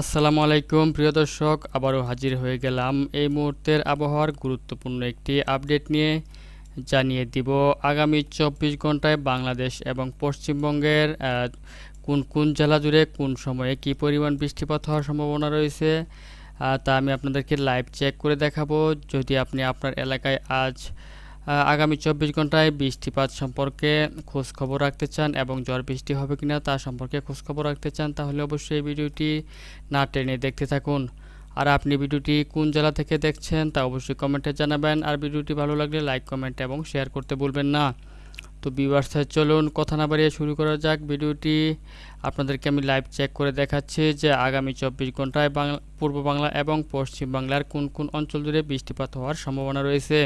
আসসালামু আলাইকুম, প্রিয় দর্শক, আবারও হাজির হয়ে গেলাম এই মুহূর্তের আবহাওয়ার গুরুত্বপূর্ণ একটি আপডেট নিয়ে। জানিয়ে দিব, আগামী চব্বিশ ঘন্টায় বাংলাদেশ এবং পশ্চিমবঙ্গের কোন কোন জেলা জুড়ে কোন সময়ে কি পরিমাণ বৃষ্টিপাত হওয়ার সম্ভাবনা রয়েছে তা আমি আপনাদেরকে লাইভ চেক করে দেখাবো। যদি আপনি আপনার এলাকায় আজ আগামী চব্বিশ ঘন্টায় বৃষ্টিপাত সম্পর্কে খোঁজ খবর রাখতে চান এবং ঝড় বৃষ্টি হবে কিনা তা সম্পর্কে খোঁজ খবর রাখতে চান, তাহলে অবশ্যই এই ভিডিওটি না টেনে দেখতে থাকুন। আর আপনি ভিডিওটি কোন জেলা থেকে দেখছেন তা অবশ্যই কমেন্টে জানাবেন। আর ভিডিওটি ভালো লাগলে লাইক, কমেন্ট এবং শেয়ার করতে ভুলবেন না। তো ভিউয়ার্স, চলুন কথা না বাড়িয়ে শুরু করা যাক। ভিডিওটি আপনাদেরকে আমি লাইভ চেক করে দেখাচ্ছি যে আগামী চব্বিশ ঘন্টায় বাংলা, পূর্ব বাংলা এবং পশ্চিম বাংলার কোন কোন অঞ্চল জুড়ে বৃষ্টিপাত হওয়ার সম্ভাবনা রয়েছে।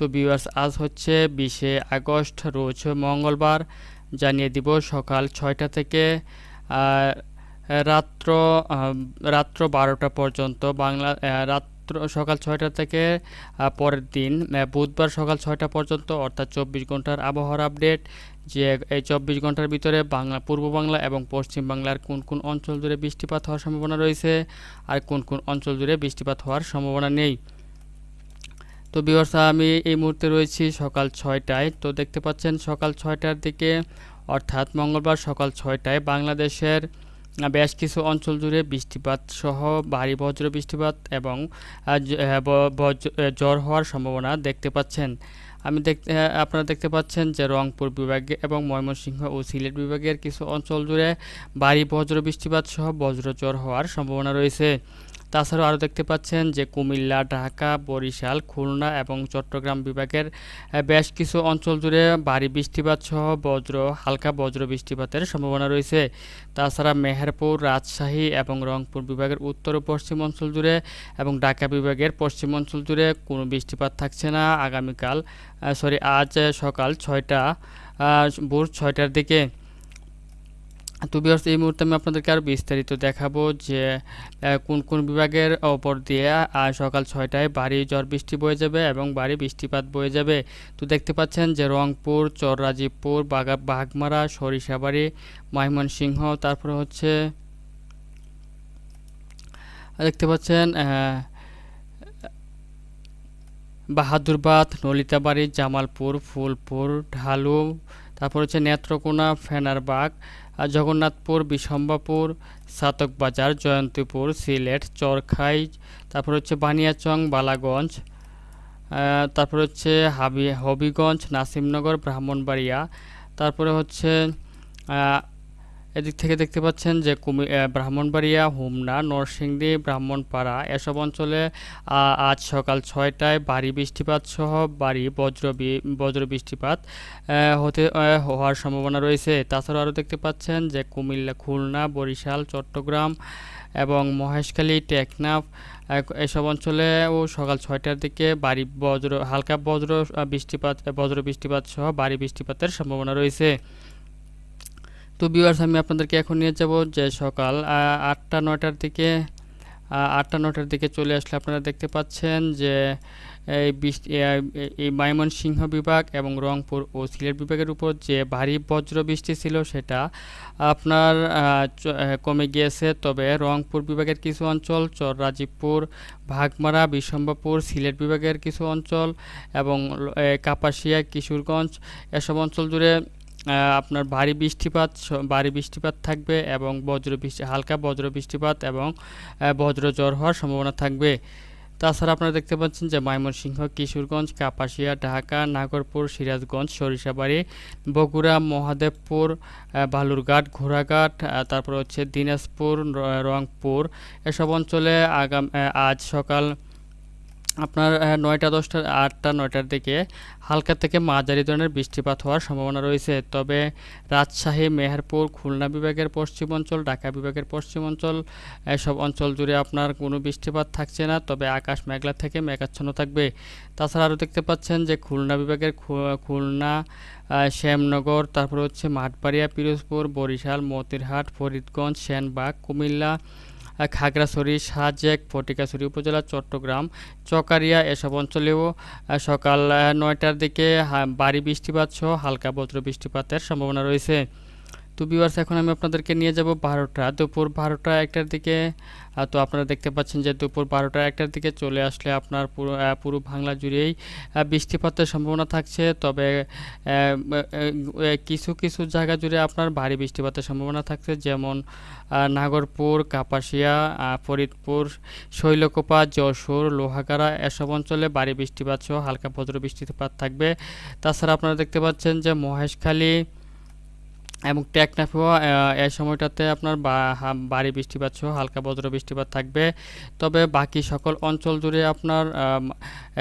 তো ভিউয়ার্স আজ হচ্ছে বিশে আগস্ট, রোজ মঙ্গলবার। জানিয়ে দিব সকাল ছয়টা থেকে রাত্র রাত্র বারোটা পর্যন্ত। বাংলা রাত্র সকাল ছয়টা থেকে পরের দিন বুধবার সকাল ছয়টা পর্যন্ত, অর্থাৎ চব্বিশ ঘণ্টার আবহাওয়ার আপডেট যে, এই চব্বিশ ঘণ্টার ভিতরে বাংলা, পূর্ব বাংলা এবং পশ্চিম বাংলার কোন কোন অঞ্চল জুড়ে বৃষ্টিপাত হওয়ার সম্ভাবনা রয়েছে, আর কোন কোন অঞ্চল জুড়ে বৃষ্টিপাত হওয়ার সম্ভাবনা নেই। তো বিবর্ষ আমি এই মুহূর্তে রয়েছি সকাল ছয়টায়। তো দেখতে পাচ্ছেন সকাল ছয়টার দিকে অর্থাৎ মঙ্গলবার সকাল ছয়টায় বাংলাদেশের বেশ কিছু অঞ্চল জুড়ে বৃষ্টিপাত সহ ভারী বজ্র বৃষ্টিপাত এবং আহ, জ- আহ, ব- বজ্র- আহ, ঝড় হওয়ার সম্ভাবনা দেখতে পাচ্ছেন। আমি দেখতে আপনারা দেখতে পাচ্ছেন যে রংপুর বিভাগে এবং ময়মনসিংহ ও সিলেট বিভাগের কিছু অঞ্চল জুড়ে ভারী বজ্র বৃষ্টিপাত সহ বজ্র ঝড় হওয়ার সম্ভাবনা রয়েছে। তাছাড়াও আরও দেখতে পাচ্ছেন যে কুমিল্লা, ঢাকা, বরিশাল, খুলনা এবং চট্টগ্রাম বিভাগের বেশ কিছু অঞ্চল জুড়ে ভারী বৃষ্টিপাত সহ বজ্র, হালকা বজ্র বৃষ্টিপাতের সম্ভাবনা রয়েছে। তাছাড়া মেহেরপুর, রাজশাহী এবং রংপুর বিভাগের উত্তর ও পশ্চিম অঞ্চল জুড়ে এবং ঢাকা বিভাগের পশ্চিম অঞ্চল জুড়ে কোনো বৃষ্টিপাত থাকছে না। আগামীকাল সরি, আজ সকাল ছয়টা ভোর ছয়টার দিকে তো বিয়ার্স এই মুহূর্তে আমি আপনাদেরকে আরও বিস্তারিত দেখাবো যে কোন কোন বিভাগের ওপর দিয়ে সকাল ছয়টায় ভারী ঝড় বৃষ্টি বয়ে যাবে এবং ভারী বৃষ্টিপাত বয়ে যাবে। তো দেখতে পাচ্ছেন যে রংপুর, চররাজীবপুর, বাগা, বাঘমারা, সরিষাবাড়ি, ময়মনসিংহ, তারপরে হচ্ছে, দেখতে পাচ্ছেন বাহাদুরবাদ, নলিতাবাড়ি, জামালপুর, ফুলপুর, ঢালু, তারপর হচ্ছে নেত্রকোনা, ফেনারবাগ আর জগন্নাথপুর বিশম্বাপুর সাতকবাজার, জয়ন্তীপুর, সিলেট, চরখাই, তারপর হচ্ছে বানিয়াচং, বালাগঞ্জ তারপর হচ্ছে হাবি হবিগঞ্জ, নাসিমনগর, ব্রাহ্মণবাড়িয়া, তারপরে হচ্ছে এদিক থেকে দেখতে পাচ্ছেন যে কুমি ব্রাহ্মণবাড়িয়া, হুমনা, নরসিংদী, ব্রাহ্মণপাড়া এসব অঞ্চলে আজ সকাল ছয়টায় ভারী বৃষ্টিপাত সহ ভারী বজ্র বজ্র বৃষ্টিপাত হতে হওয়ার সম্ভাবনা রয়েছে। তাছাড়া আরও দেখতে পাচ্ছেন যে কুমিল্লা, খুলনা, বরিশাল, চট্টগ্রাম এবং মহেশখালী, টেকনাফ এসব অঞ্চলেও সকাল ছয়টার দিকে বাড়ি বজ্র, হালকা বজ্র বৃষ্টিপাত বজ্র বৃষ্টিপাত সহ ভারী বৃষ্টিপাতের সম্ভাবনা রয়েছে। তো ভিউয়ার্স আমি আপনাদেরকে এখন নিয়ে যাব যে সকাল আটটা, নয়টার দিকে আটটা নটার দিকে চলে আসলে আপনারা দেখতে পাচ্ছেন যে এই এই ময়মনসিংহ বিভাগ এবং রংপুর ও সিলেট বিভাগের উপর যে ভারী বজ্র বৃষ্টি ছিল সেটা আপনার কমে গিয়েছে। তবে রংপুর বিভাগের কিছু অঞ্চল চর রাজীবপুর ভাগমারা বিশম্বাপুর সিলেট বিভাগের কিছু অঞ্চল এবং কাপাসিয়া, কিশোরগঞ্জ, এসব অঞ্চল জুড়ে আপনার ভারী বৃষ্টিপাত ভারী বৃষ্টিপাত থাকবে এবং বজ্র বৃষ্টি, হালকা বজ্র বৃষ্টিপাত এবং বজ্র ঝড় হওয়ার সম্ভাবনা থাকবে। তাছাড়া আপনারা দেখতে পাচ্ছেন যে ময়মনসিংহ, কিশোরগঞ্জ, কাপাসিয়া, ঢাকা, নাগরপুর, সিরাজগঞ্জ, সরিষাবাড়ি, বগুড়া, মহাদেবপুর বালুরঘাট, ঘোড়াঘাট তারপর হচ্ছে দিনাজপুর রংপুর। এসব অঞ্চলে আগাম আজ সকাল আপনার নয়টা, দশটা, আটটা, নয়টার দিকে হালকা থেকে মাঝারি ধরনের বৃষ্টিপাত হওয়ার সম্ভাবনা রয়েছে। তবে রাজশাহী, মেহেরপুর, খুলনা বিভাগের পশ্চিম অঞ্চল, ঢাকা বিভাগের পশ্চিম অঞ্চল এসব অঞ্চল জুড়ে আপনার কোনো বৃষ্টিপাত থাকছে না, তবে আকাশ মেঘলা থেকে মেঘাচ্ছন্ন থাকবে। তাছাড়া আরও দেখতে পাচ্ছেন যে খুলনা বিভাগের খুলনা শ্যামনগর, তারপর হচ্ছে মাঠবাড়িয়া, পিরোজপুর, বরিশাল, মতিরহাট, ফরিদগঞ্জ, সেনবাগ, কুমিল্লা খাগড়াছড়ি, সাজেক, ফটিকাছড়ি উপজেলা, চট্টগ্রাম, চকারিয়া এসব অঞ্চলেও সকাল নয়টার দিকে ভারী বৃষ্টিপাত সহ হালকা বজ্র বৃষ্টিপাতের সম্ভাবনা রয়েছে। তো ভিউয়ার্স এখন আমি আপনাদেরকে নিয়ে যাব বারোটা। দুপুর বারোটা একটার দিকে তো আপনারা দেখতে পাচ্ছেন যে দুপুর বারোটা একটার দিকে চলে আসলে আপনার পুরো পুরো বাংলা জুড়েই বৃষ্টিপাতের সম্ভাবনা থাকছে। তবে কিছু কিছু জায়গা জুড়ে আপনার ভারী বৃষ্টিপাতের সম্ভাবনা থাকছে। যেমন নাগরপুর, কাপাসিয়া ফরিদপুর, শৈলকোপা, যশোর, লোহাগাড়া এসব অঞ্চলে ভারী বৃষ্টিপাত সহ হালকা বজ্র বৃষ্টিপাত থাকবে। তাছাড়া আপনারা দেখতে পাচ্ছেন যে মহেশখালী এবং টেকনাফেও এই সময়টাতে আপনার বা- হা- ভারী বৃষ্টিপাত সহ হালকা বজ্র বৃষ্টিপাত থাকবে। তবে বাকি সকল অঞ্চল জুড়ে আপনার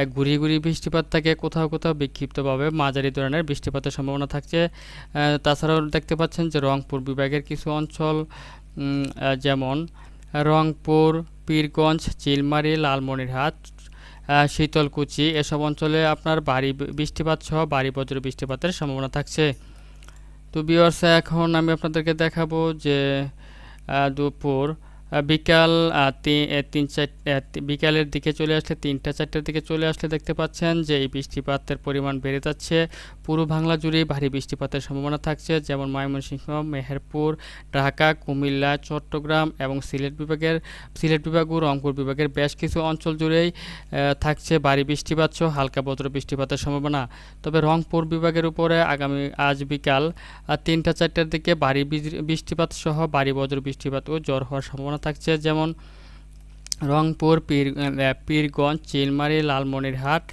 ঘুরি ঘুরি বৃষ্টিপাত থাকে, কোথাও কোথাও বিক্ষিপ্তভাবে। মাঝারি ধরনের বৃষ্টিপাতের সম্ভাবনা থাকছে। তাছাড়াও দেখতে পাচ্ছেন যে রংপুর বিভাগের কিছু অঞ্চল যেমন রংপুর, পীরগঞ্জ, চিলমারি, লালমনিরহাট শীতলকুচি, এসব অঞ্চলে আপনার ভারী বি- বৃষ্টিপাত সহ ভারী বজ্র বৃষ্টিপাতের সম্ভাবনা থাকছে। তো বিওয়ার্স এখন আমি আপনাদেরকে দেখাবো যে দুপুর বিকাল তিন চার আহ, তি- বিকালের দিকে চলে আসলে তিনটা চারটার দিকে চলে আসলে দেখতে পাচ্ছেন যে এই বৃষ্টিপাতের পরিমাণ বেড়ে যাচ্ছে। পুরো বাংলা জুড়েই ভারী বৃষ্টিপাতের সম্ভাবনা থাকছে, যেমন ময়মনসিংহ, মেহেরপুর, ঢাকা, কুমিল্লা, চট্টগ্রাম এবং সিলেট বিভাগের, সিলেট বিভাগ ও রংপুর বিভাগের বেশ কিছু অঞ্চল জুড়েই থাকছে ভারী বৃষ্টিপাত সহ হালকা বজ্র বৃষ্টিপাতের সম্ভাবনা। তবে রংপুর বিভাগের উপরে আগামী আজ বিকাল তিনটা চারটার দিকে ভারী বৃষ্টিপাত সহ ভারী বজ্র বৃষ্টিপাত ও জ্বর হওয়ার সম্ভাবনা থাকছে, যেমন রংপুর, পীর পীরগঞ্জ, চিলমারি, লালমনিরহাট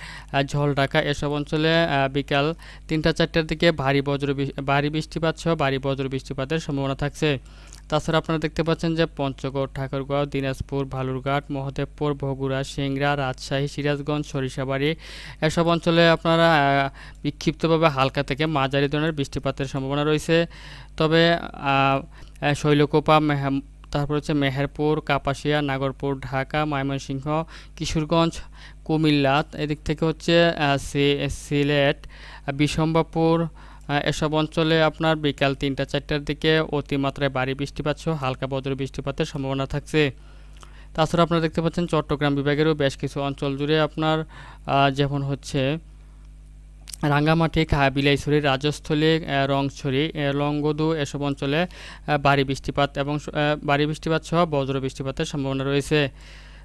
ঝলঢাকা এসব অঞ্চলে বিকাল তিনটা চারটার দিকে ভারী বজ্র ভারী বৃষ্টিপাত সহ ভারী বজ্র বৃষ্টিপাতের সম্ভাবনা থাকছে। তাছাড়া আপনারা দেখতে পাচ্ছেন যে পঞ্চগড়, ঠাকুরগাঁও, দিনাজপুর, ভালুরঘাট, মহদেবপুর, বগুড়া, সিংড়া, রাজশাহী, সিরাজগঞ্জ, সরিষাবাড়ি এসব অঞ্চলে আপনারা বিক্ষিপ্তভাবে হালকা থেকে মাঝারি ধরনের বৃষ্টিপাতের সম্ভাবনা রয়েছে। তবে শৈলকোপা তারপর হচ্ছে মেহেরপুর, কাপাসিয়া, নাগরপুর, ঢাকা, ময়মনসিংহ, কিশোরগঞ্জ, কুমিল্লা, এদিক থেকে হচ্ছে সিলেট বিশম্বাপুর এসব অঞ্চলে আপনার বিকাল তিনটা, চারটার দিকে অতিমাত্রায় ভারী বৃষ্টিপাত সহ হালকা বজ্র বৃষ্টিপাতের সম্ভাবনা থাকছে। তাছাড়া আপনারা দেখতে পাচ্ছেন, চট্টগ্রাম বিভাগেরও বেশ কিছু অঞ্চল জুড়ে আপনার যেমন হচ্ছে রাঙ্গামাটি বিলাইছড়ি রাজস্থলী রংছড়ি লংগদু এসব অঞ্চলে ভারী বৃষ্টিপাত এবং ভারী বৃষ্টিপাত সহ বজ্র বৃষ্টিপাতের সম্ভাবনা রয়েছে।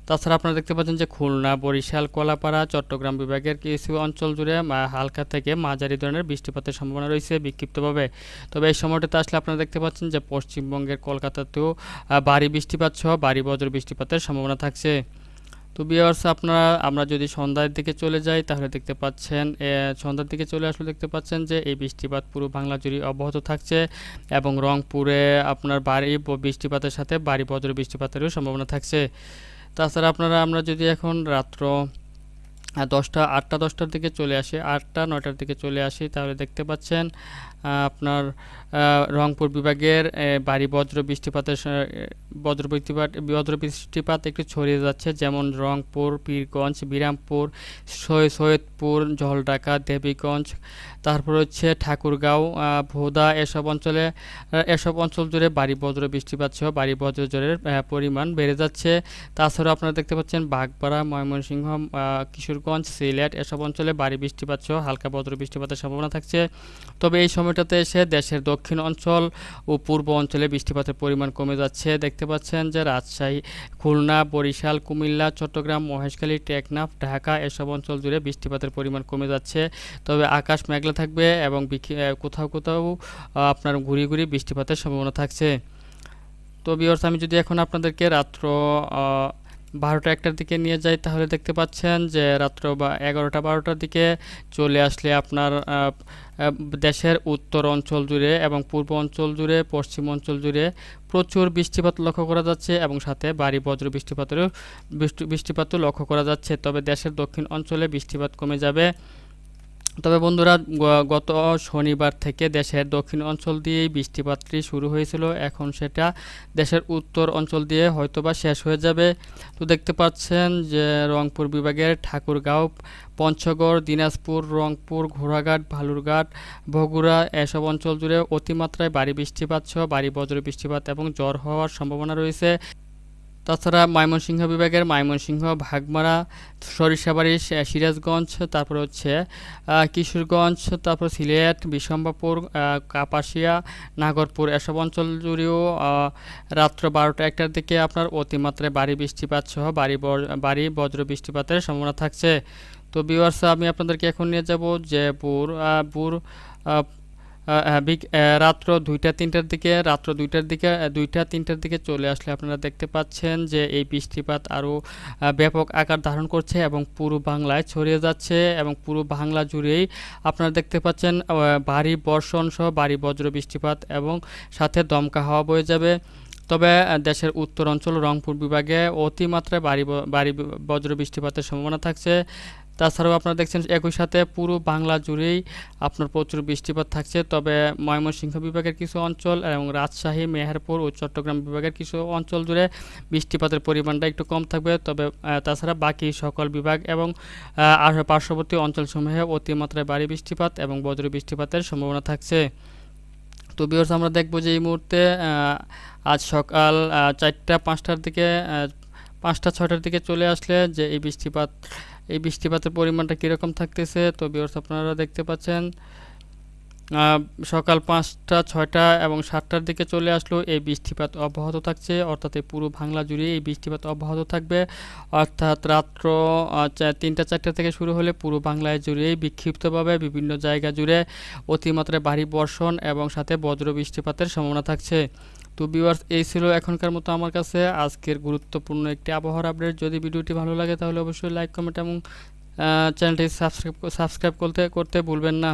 তাছাড়া আপনারা দেখতে পাচ্ছেন যে খুলনা, বরিশাল, কলাপাড়া, চট্টগ্রাম বিভাগের কিছু অঞ্চল জুড়ে হালকা থেকে মাঝারি ধরনের বৃষ্টিপাতের সম্ভাবনা রয়েছে বিক্ষিপ্তভাবে। তবে এই সময়টাতে আসলে আপনারা দেখতে পাচ্ছেন যে পশ্চিমবঙ্গের কলকাতাতেও ভারী বৃষ্টিপাত সহ ভারী বজ্র বৃষ্টিপাতের সম্ভাবনা থাকছে। তো বিয়ার্স আপনারা, আমরা যদি সন্ধ্যার দিকে চলে যাই, তাহলে দেখতে পাচ্ছেন সন্ধ্যার দিকে চলে আসলে দেখতে পাচ্ছেন যে এই বৃষ্টিপাত পুরো বাংলা জুড়ে অব্যাহত থাকছে এবং রংপুরে আপনার ভারী ব- বৃষ্টিপাতের সাথে ভারী বজ্র বৃষ্টিপাতেরও সম্ভাবনা থাকছে। তাছাড়া আপনারা, আমরা যদি এখন রাত্র দশটা, আটটা, দশটার দিকে চলে আসি, আটটা, নয়টার দিকে চলে আসি, তাহলে দেখতে পাচ্ছেন আপনার রংপুর বিভাগের ভারী বজ্র বৃষ্টিপাতের বজ্র বৃষ্টিপাত বজ্র বৃষ্টিপাত একটু ছড়িয়ে যাচ্ছে, যেমন রংপুর, পীরগঞ্জ, বিরামপুর সৈয়দপুর ঝলঢাকা দেবীগঞ্জ, তারপর হচ্ছে ঠাকুরগাঁও ভোদা, এসব অঞ্চলে এসব অঞ্চল জুড়ে ভারী বজ্র বৃষ্টিপাত সহ ভারী বজ্র জ্বরের পরিমাণ বেড়ে যাচ্ছে। তাছাড়া আপনারা দেখতে পাচ্ছেন বাগপাড়া, ময়মনসিংহ কিশোরগঞ্জ, সিলেট, এসব অঞ্চলে বাড়ি বৃষ্টিপাত সহ হালকা বজ্র বৃষ্টিপাতের সম্ভাবনা থাকছে। তবে এই সময়টাতে এসে দেশের দক্ষিণ অঞ্চল ও পূর্ব অঞ্চলে বৃষ্টিপাতের পরিমাণ কমে যাচ্ছে। দেখতে পাচ্ছেন যে রাজশাহী, খুলনা, বরিশাল, কুমিল্লা, চট্টগ্রাম, মহেশখালী, টেকনাফ, ঢাকা এসব অঞ্চল জুড়ে বৃষ্টিপাতের পরিমাণ কমে যাচ্ছে। তবে আকাশ মেঘলা থাকবে এবং কোথাও কোথাও আপনার ঘুরি ঘুরি বৃষ্টিপাতের সম্ভাবনা থাকছে। তো বিয়র্স আমি যদি এখন আপনাদেরকে রাত্র বারোটা একটার দিকে নিয়ে যাই, তাহলে দেখতে পাচ্ছেন যে রাত্র বা এগারোটা বারোটার দিকে চলে আসলে আপনার দেশের উত্তর অঞ্চল জুড়ে এবং পূর্ব অঞ্চল জুড়ে, পশ্চিম অঞ্চল জুড়ে প্রচুর বৃষ্টিপাত লক্ষ্য করা যাচ্ছে এবং সাথে বাড়ি বজ্র বৃষ্টিপাতেরও বৃষ্টি, বৃষ্টিপাতও লক্ষ্য করা যাচ্ছে। তবে দেশের দক্ষিণ অঞ্চলে বৃষ্টিপাত কমে যাবে। তবে বন্ধুরা গত শনিবার থেকে দেশের দক্ষিণ অঞ্চল দিয়েই বৃষ্টিপাতটি শুরু হয়েছিল। এখন সেটা দেশের উত্তর অঞ্চল দিয়ে হয়তোবা শেষ হয়ে যাবে। তো দেখতে পাচ্ছেন যে, রংপুর বিভাগের ঠাকুরগাঁও, পঞ্চগড়, দিনাজপুর, রংপুর, ঘোড়াঘাট, ভালুরঘাট, বগুড়া এসব অঞ্চল জুড়ে অতিমাত্রায় ভারী বৃষ্টিপাত সহ ভারী বজ্র বৃষ্টিপাত এবং জ্বর হওয়ার সম্ভাবনা রয়েছে। তাছাড়া ময়মনসিংহ বিভাগের ময়মনসিংহ, ভাগমারা সরিষাবাড়ি সিরাজগঞ্জ, তারপর হচ্ছে কিশোরগঞ্জ, তারপর সিলেট বিশম্বাপুর কাপাসিয়া, নাগরপুর এসব অঞ্চল জুড়েও রাত্র বারোটা একটার দিকে আপনার অতিমাত্রায় বাড়ি বৃষ্টিপাত সহ বাড়ি বাড়ি বজ্র বৃষ্টিপাতের সম্ভাবনা থাকছে। তো ভিউয়ার্স আমি আপনাদেরকে এখন নিয়ে যাব যে বুর রাত্র দুইটা, তিনটার দিকে, রাত্র দুইটার দিকে দুইটা, তিনটার দিকে চলে আসলে আপনারা দেখতে পাচ্ছেন যে এই বৃষ্টিপাত আরও ব্যাপক আকার ধারণ করছে এবং পুরো বাংলায় ছড়িয়ে যাচ্ছে এবং পুরো বাংলা জুড়েই আপনারা দেখতে পাচ্ছেন ভারী বর্ষণ সহ ভারী বজ্র বৃষ্টিপাত এবং সাথে দমকা হাওয়া বয়ে যাবে। তবে দেশের উত্তর অঞ্চল রংপুর বিভাগে অতিমাত্রায় বাড়ি বাড়ি বজ্র বৃষ্টিপাতের সম্ভাবনা থাকছে। তাছাড়াও আপনারা দেখছেন একই সাথে পুরো বাংলা জুড়েই আপনার প্রচুর বৃষ্টিপাত থাকছে। তবে ময়মনসিংহ বিভাগের কিছু অঞ্চল এবং রাজশাহী, মেহেরপুর ও চট্টগ্রাম বিভাগের কিছু অঞ্চল জুড়ে বৃষ্টিপাতের পরিমাণটা একটু কম থাকবে। তবে তাছাড়া বাকি সকল বিভাগ এবং পার্শ্ববর্তী অঞ্চলসমূহে অতিমাত্রায় ভারী বৃষ্টিপাত এবং বজ্র বৃষ্টিপাতের সম্ভাবনা থাকছে। তো বিহর্স আমরা দেখব যে এই মুহূর্তে আজ সকাল চারটা, পাঁচটার দিকে পাঁচটা ছটার দিকে চলে আসলে যে এই বৃষ্টিপাত, এই বৃষ্টিপাতের পরিমাণটা কীরকম থাকতেছে, তো বিহর্স আপনারা দেখতে পাচ্ছেন। সকাল পাঁচটা, ছয়টা এবং সাতটার দিকে চলে আসলো। এই বৃষ্টিপাত অব্যাহত থাকছে, অর্থাৎ এই পুরো বাংলা জুড়ে এই বৃষ্টিপাত অব্যাহত থাকবে। অর্থাৎ রাত্র তিনটা, চারটা থেকে শুরু হলে পুরো বাংলায় জুড়েই বিক্ষিপ্তভাবে বিভিন্ন জায়গা জুড়ে অতিমাত্রায় ভারী বর্ষণ এবং সাথে বজ্র বৃষ্টিপাতের সম্ভাবনা থাকছে। তো ভিউয়ার্স এই ছিল এখনকার মতো আমার কাছে। আজকের গুরুত্বপূর্ণ একটি আবহাওয়ার আপডেট যদি ভিডিওটি ভালো লাগে তাহলে অবশ্যই লাইক কমেন্ট এবং চ্যানেলটি সাবস্ক্রাইব সাবস্ক্রাইব করতে করতে ভুলবেন না।